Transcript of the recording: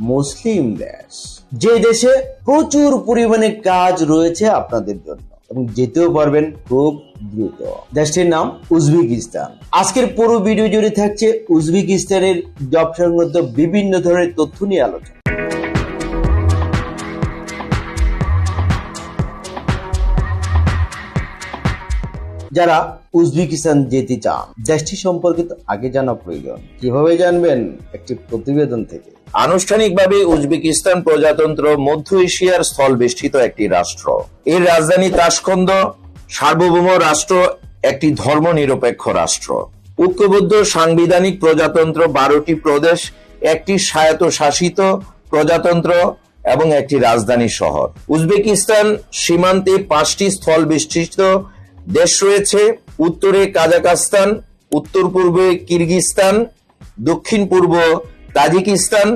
মুসলিম দেশ, যে দেশে প্রচুর পরিমাণে কাজ রয়েছে আপনাদের জন্য। এবং যেতেও পারবেন খুব দ্রুত। দেশটির নাম উজবেকিস্তান। আজকের পুরো ভিডিও জুড়ে থাকছে উজবেকিস্তানের জব সংক্রান্ত বিভিন্ন ধরনের তথ্য নিয়ে আলোচনা। যারা উজবেকিস্তান যেতে চান, দেশটি সম্পর্কে আগে জানা প্রয়োজন। কীভাবে জানবেন? একটি প্রতিবেদন থেকে। আনুষ্ঠানিকভাবে উজবেকিস্তান প্রজাতন্ত্র মধ্য এশিয়ার স্থল বেষ্টিত একটি রাষ্ট্র। এর রাজধানী তাসকন্দ সার্বভৌম রাষ্ট্র, একটি ধর্মনিরপেক্ষ রাষ্ট্র। ঐক্যবদ্ধ সাংবিধানিক প্রজাতন্ত্র বারোটি প্রদেশ, একটি স্বায়ত্তশাসিত প্রজাতন্ত্র এবং একটি রাজধানী শহর। উজবেকিস্তান সীমান্তে পাঁচটি স্থল বেষ্টিত দেশ রয়েছে উত্তরে কাজাকাস্তান উত্তর পূর্বে কিরগিস্তান দক্ষিণ পূর্ব তাজিকিস্তান